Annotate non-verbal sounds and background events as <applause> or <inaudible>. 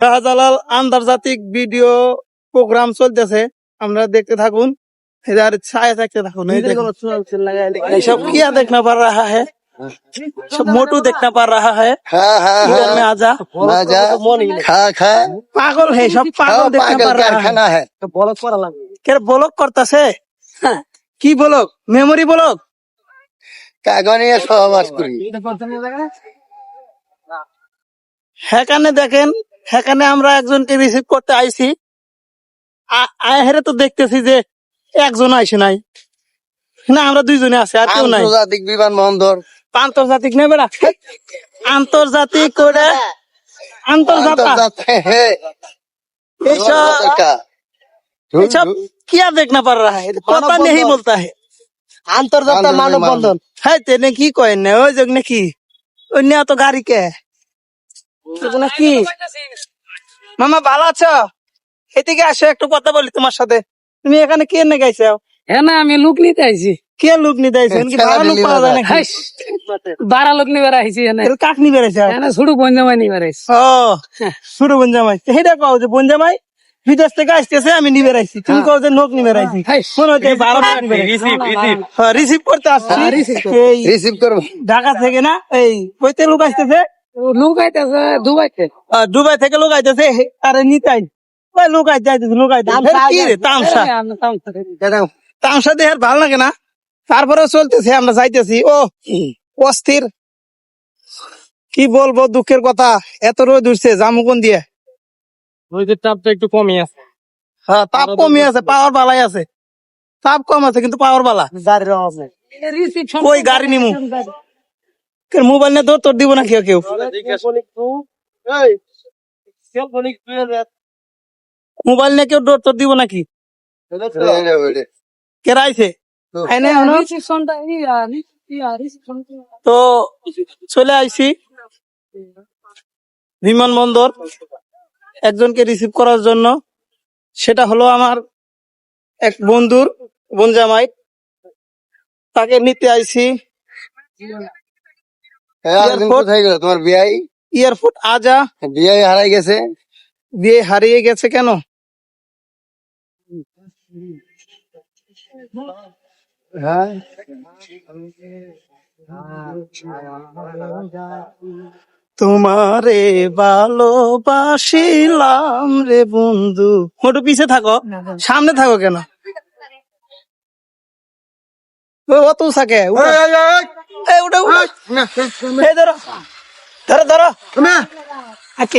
শাহজালাল আন্তর্জাতিক video programme চলতেছে। আমরা দেখতে থাকুন। আর ছায়া থাকুন। সব কি পার হ্যাঁ মোটু দেখতে পার রাহা হ্যাঁ পাগল হে সব পাগল দেখনা পার হ্যাঁ করা লাগে কে করতেছে? কি বলক? মেমোরি বলক? সহবাস করি। হ্যাঁ কানে দেখেন। সেখানে আমরা একজনকে রিসিভ করতে আইছি। আহেরে তো দেখতেছি যে একজন আইসে নাই। না আমরা দুইজনে আছি আর কেউ নাই। আন্তর্জাতিক বিমানবন্দর। আন্তর্জাতিক না আন্তর্জাতিক করে আন্তর্জাতিক কিয়া দেখনা কথা নেই বলতা তেনে কি কয় না? ওই যোগ নাকি অন্য তো গাড়ি কে কি? মামা ভালো আছো? এদিকে আসো একটু কথা বলি তোমার সাথে। তুমি এখানে কে নে গাইছো হ্যাঁ না আমি লোক নিতে আইছি। কে লোক নিতে আইছো? কি ভাড়া লোক পাওয়া যায় নাকি? বারা লোক নিবার আইছি কাক নিবে রেছে এনে শুরু বঞ্জামাই নিবার আইছি। ও শুরু বঞ্জামাই সেটা কও যে বঞ্জামাই বিদেশ থেকে আসতেছে আমি নিবে রাইছি তুমি কও যে নোক নিবে হাইস। মনে হচ্ছে ভাড়া লোক নিবে রিসিভ করতে আসছি। রিসিভ করব। ঢাকা থেকে না এই কইতে লোক আসতেছে। লোক আইতেছে দুবাইতে দুবাই থেকে লোক আইতেছে আরে নিতাই। লোক আইতে আইতেছে লোক আইতেছে কি রে তামসা? তামসা দেহে ভালো লাগে না? তারপরে চলতেছে আমরা যাইতেছি। ও অস্থির। কি বলব দুঃখের কথা এত রোদ উঠছে জামুকন দিয়ে। রোদের তাপটা একটু কমই আছে। হ্যাঁ তাপ কমই আছে পাওয়ার বালাই আছে। তাপ কম আছে কিন্তু পাওয়ার বালা। ওই গাড়ি নিমু? মোবাইল নিয়ে তোর তোর দিব না কেউ কেউ। মোবাইল নিয়ে কেউ তোর তোর দিব নাকি কেরাইছে তো। চলে আইছি। বিমানবন্দর একজনকে রিসিভ করার জন্য। সেটা হলো আমার এক বন্ধুর বনজামাই তাকে নিতে আইছি। কোথায় গেল? তোমার বিয়াই এয়ারপোর্ট আজা। বিয়াই হারাই গেছে। বিয়ে হারিয়ে গেছে কেন? হ্যাঁ। তোমারে ভালোবাসিলাম রে বন্ধু। মোটু পিছে থাকো। সামনে থাকো কেন? <laughs> ও, অত থাকে এই ধরো। ধরো ধরো। আচ্ছা